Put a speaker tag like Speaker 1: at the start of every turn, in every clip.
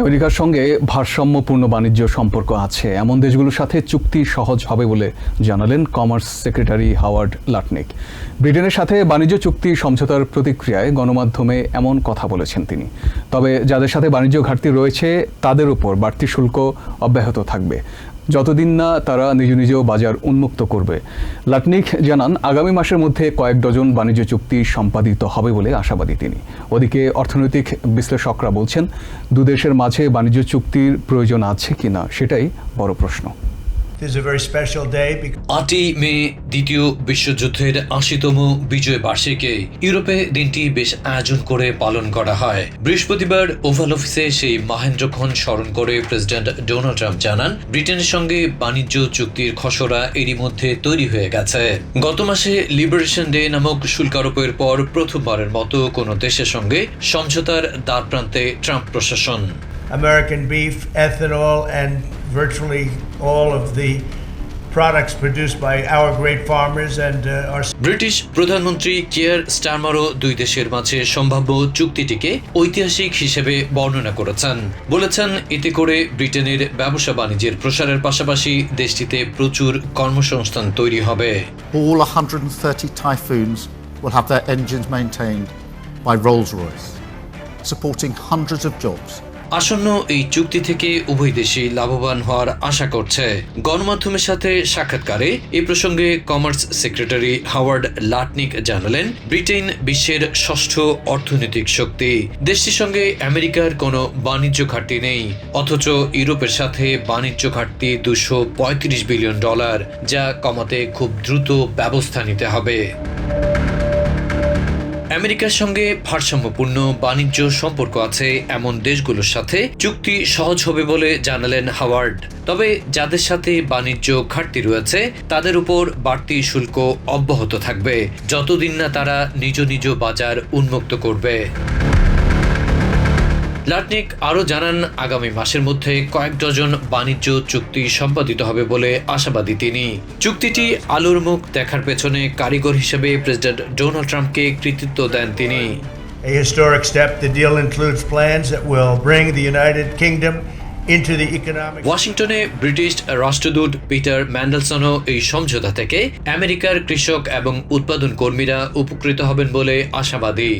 Speaker 1: আমেরিকার সঙ্গে ভারসাম্যপূর্ণ বাণিজ্য সম্পর্ক আছে। এমন দেশগুলোর সাথে চুক্তি সহজ হবে বলে জানালেন কমার্স সেক্রেটারি হাওয়ার্ড লাটনিক। ব্রিটেনের সাথে বাণিজ্য চুক্তি সমঝোতার প্রতিক্রিয়ায় গণমাধ্যমে এমন কথা বলেছেন তিনি। তবে যাদের সাথে বাণিজ্য ঘাটতি রয়েছে, তাদের উপর বাড়তি শুল্ক অব্যাহত থাকবে। যতদিন না তারা নিজ নিজ বাজার উন্মুক্ত করবে। লাটনিক জানান, আগামী মাসের মধ্যে কয়েক ডজন বাণিজ্য চুক্তি সম্পাদিত হবে বলে আশাবাদী তিনি। ওদিকে অর্থনৈতিক বিশ্লেষকরা বলছেন দুদেশের মাঝে বাণিজ্য চুক্তির প্রয়োজন আছে কিনা সেটাই বড় প্রশ্ন।
Speaker 2: আটই মে দ্বিতীয় বিশ্বযুদ্ধের আশিতম বিজয় বার্ষিকী। ইউরোপে দিনটি বেশ আয়োজন করে পালন করা হয়। বৃহস্পতিবার ওভাল অফিসে সেই মাহেন্দ্রক্ষণ স্মরণ করে প্রেসিডেন্ট ডোনাল্ড ট্রাম্প জানান ব্রিটেনের সঙ্গে বাণিজ্য চুক্তির খসড়া এরই মধ্যে তৈরি হয়ে গেছে। গত মাসে লিবারেশন ডে নামক শুল্কারোপের পর প্রথমবারের মতো কোনো দেশের সঙ্গে সমঝোতার দ্বারপ্রান্তে ট্রাম্প প্রশাসন।
Speaker 3: American beef, ethanol, and virtually all of the products produced by our great farmers and uh, our
Speaker 2: British প্রধানমন্ত্রী কিয়ার স্টারমারও দুই দেশের মাঝে সম্ভাব্য চুক্তিটিকে ঐতিহাসিক হিসেবে বর্ণনা করেছেন বলেছেন এতে করে ব্রিটেনের ব্যবসা বাণিজ্যের প্রসারের পাশাপাশি দেশটিতে প্রচুর কর্মসংস্থান তৈরি হবে
Speaker 4: all 130 Typhoons will have their engines maintained by Rolls Royce, supporting hundreds of jobs
Speaker 2: আসন্ন এই চুক্তি থেকে উভয় দেশই লাভবান হওয়ার আশা করছে। গণমাধ্যমের সাথে সাক্ষাৎকারে এ প্রসঙ্গে কমার্স সেক্রেটারি হাওয়ার্ড লাটনিক জানালেন, ব্রিটেন বিশ্বের ষষ্ঠ অর্থনৈতিক শক্তি। দেশটির সঙ্গে আমেরিকার কোনো বাণিজ্য ঘাটতি নেই, অথচ ইউরোপের সাথে বাণিজ্য ঘাটতি দুশো বিলিয়ন ডলার, যা কমাতে খুব দ্রুত ব্যবস্থা নিতে হবে। আমেরিকার সঙ্গে ভারসাম্যপূর্ণ বাণিজ্য সম্পর্ক আছে এমন দেশগুলোর সাথে। চুক্তি সহজ হবে বলে জানালেন হাওয়ার্ড। তবে যাদের সাথে বাণিজ্য ঘাটতি রয়েছে, তাদের উপর বাড়তি শুল্ক অব্যাহত থাকবে। যতদিন না তারা নিজ নিজ বাজার উন্মুক্ত করবে। লাটনিক আরও জানান আগামী মাসের মধ্যে কয়েক ডজন বাণিজ্য চুক্তি সম্পাদিত হবে বলে আশাবাদী তিনি চুক্তিটি আলোর মুখ দেখার পেছনে কারিগর হিসেবে প্রেসিডেন্ট ডোনাল্ড ট্রাম্পকে কৃতিত্ব দেন তিনি
Speaker 3: a historic step. The deal includes plans that will bring the United Kingdom into the economic
Speaker 2: ওয়াশিংটনে ব্রিটিশ রাষ্ট্রদূত পিটার ম্যান্ডেলসনও এই সমঝোতা থেকে আমেরিকার কৃষক এবং উৎপাদন কর্মীরা উপকৃত হবেন বলে আশাবাদী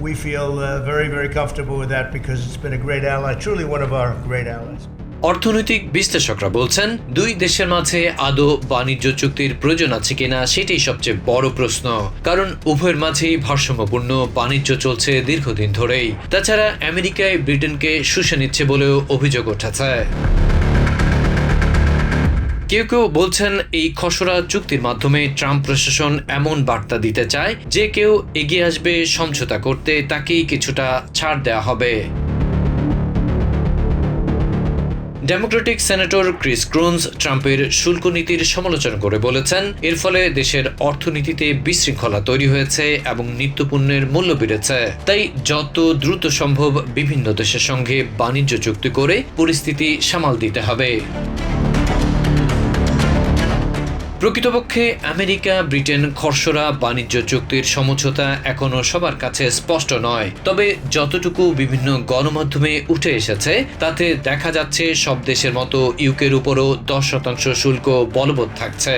Speaker 3: we feel uh, very very comfortable with that because it's been a great ally, truly one of our great allies.
Speaker 2: অর্থনৈতিক বিশ্লেষকরা বলছেন দুই দেশের মাঝে আদৌ বাণিজ্য চুক্তির প্রয়োজন আছে কিনা সেটাই সবচেয়ে বড় প্রশ্ন। কারণ উভয়ের মাঝেই ভারসাম্যপূর্ণ বাণিজ্য চলছে দীর্ঘদিন ধরেই। তাছাড়া আমেরিকায় ব্রিটেনকে শুষে নিচ্ছে বলেও অভিযোগ উঠেছে। কেউ কেউ বলছেন এই খসড়া চুক্তির মাধ্যমে ট্রাম্প প্রশাসন এমন বার্তা দিতে চায় যে কেউ এগিয়ে আসবে সমঝোতা করতে, তাকেই কিছুটা ছাড় দেওয়া হবে। ডেমোক্রেটিক সেনেটর ক্রিস ক্রুন্স ট্রাম্পের শুল্ক নীতির সমালোচনা করে বলেছেন, এর ফলে দেশের অর্থনীতিতে বিশৃঙ্খলা তৈরি হয়েছে এবং নিত্যপণ্যের মূল্য বেড়েছে। তাই যত দ্রুত সম্ভব বিভিন্ন দেশের সঙ্গে বাণিজ্য চুক্তি করে পরিস্থিতি সামাল দিতে হবে। প্রকৃতপক্ষে আমেরিকা, ব্রিটেন খরসরা বাণিজ্য চুক্তির সমঝোতা এখনও সবার কাছে স্পষ্ট নয়। তবে যতটুকু বিভিন্ন গণমাধ্যমে উঠে এসেছে, তাতে দেখা যাচ্ছে সব দেশের মতো ইউকের উপরও দশ শতাংশ শুল্ক বলবৎ থাকছে।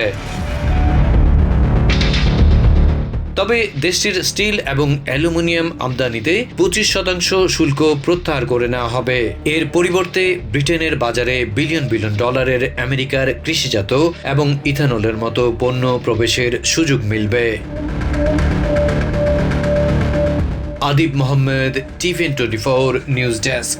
Speaker 2: তবে দেশটির স্টিল এবং অ্যালুমিনিয়াম আমদানিতে পঁচিশ শতাংশ শুল্ক প্রত্যাহার করে নেওয়া হবে। এর পরিবর্তে ব্রিটেনের বাজারে বিলিয়ন বিলিয়ন ডলারের আমেরিকার কৃষিজাত এবং ইথানলের মতো পণ্য প্রবেশের সুযোগ মিলবে। Adib Mohammad TVN twenty four news desk.